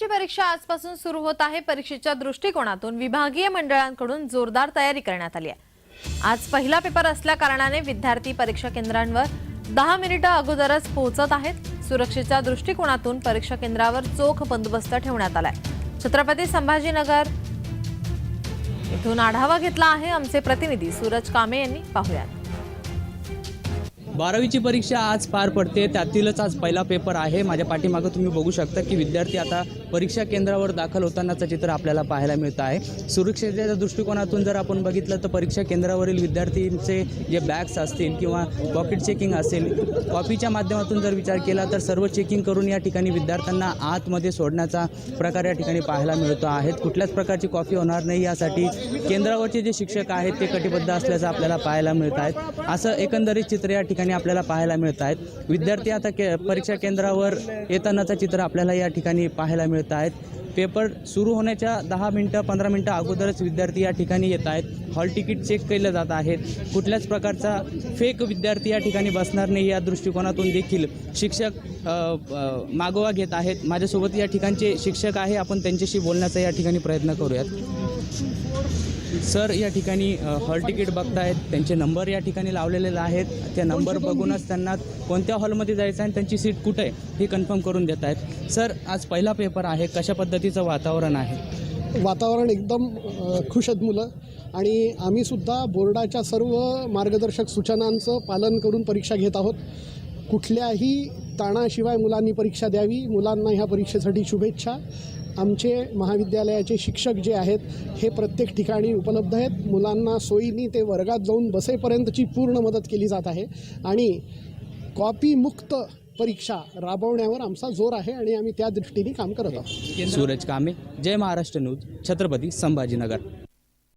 बारावीची परीक्षा आजपासून सुरू होत आहे. परीक्षेच्या दृष्टिकोनातून विभागीय मंडळांकडून जोरदार तयारी करण्यात आली आहे. आज पहिला पेपर असल्या कारणाने विद्यार्थी परीक्षा केंद्रांवर दहा मिनिटं अगोदरच पोहोचत आहेत. सुरक्षेच्या दृष्टिकोनातून परीक्षा केंद्रावर चोख बंदोबस्त ठेवण्यात आलाय. छत्रपती संभाजीनगर इथून आढावा घेतला आहे आमचे प्रतिनिधी सूरज कामे यांनी. पाहुयात. बारावीची परीक्षा आज पार पडते. त्यातीलच आज पहिला पेपर आहे. माझ्या पाठीमागं तुम्ही बघू शकता की विद्यार्थी आता परीक्षा केंद्रावर दाखल होतानाचं चित्र आपल्याला पाहायला मिळतं आहे. सुरक्षेच्या दृष्टिकोनातून जर आपण बघितलं तर परीक्षा केंद्रावरील विद्यार्थींचे जे बॅग्स असतील किंवा पॉकेट चेकिंग असेल कॉपीच्या माध्यमातून जर विचार केला तर सर्व चेकिंग करून या ठिकाणी विद्यार्थ्यांना आतमध्ये सोडण्याचा प्रकार या ठिकाणी पाहायला मिळतो आहे. कुठल्याच प्रकारची कॉफी होणार नाही यासाठी केंद्रावरचे जे शिक्षक आहेत ते कटिबद्ध असल्याचं आपल्याला पाहायला मिळत आहेत असं एकंदरीत चित्र या ठिकाणी आपल्याला पाहायला मिळत आहेत विद्यार्थी आता के परीक्षा केंद्रावर येतानाचं चित्र आपल्याला या ठिकाणी पाहायला मिळत आहेत पेपर सुरू होण्याच्या दहा मिनटं पंधरा मिनटं अगोदरच विद्यार्थी या ठिकाणी येत आहेत हॉल तिकीट चेक केलं जात आहेत. कुठल्याच प्रकारचा फेक विद्यार्थी या ठिकाणी बसणार नाही या दृष्टिकोनातून देखील शिक्षक मागोवा घेत आहेत. माझ्यासोबत या ठिकाणचे शिक्षक आहे. आपण त्यांच्याशी बोलण्याचा या ठिकाणी प्रयत्न करूयात. सर या ठिकाणी हॉल तिकीट बघतायत. त्यांचे नंबर या ठिकाणी लावलेले आहेत. त्या नंबर बघूनच त्यांना कोणत्या हॉलमध्ये जायचं आहे आणि त्यांची सीट कुठे आहे हे कन्फर्म करून देत आहेत. सर आज पहिला पेपर आहे कशा पद्धतीचं वातावरण आहे? वातावरण एकदम खुश आहेत मुलं. आणि आम्हीसुद्धा बोर्डाच्या सर्व मार्गदर्शक सूचनांचं पालन करून परीक्षा घेत आहोत. कुठल्याही ताणाशिवाय मुलांनी परीक्षा द्यावी. मुलांना ह्या परीक्षेसाठी शुभेच्छा. आमचे महाविद्यालयाचे शिक्षक जे आहेत हे प्रत्येक ठिकाणी उपलब्ध आहेत. मुलांना सोयीनी ते वर्गात जाऊन बसेपर्यंतची पूर्ण मदत केली जात आहे. आणि कॉपीमुक्त परीक्षा राबवण्यावर आमचा जोर आहे आणि आम्ही त्या दृष्टीने काम करत आहोत. सूरज कामे जय महाराष्ट्र न्यूज छत्रपती संभाजीनगर.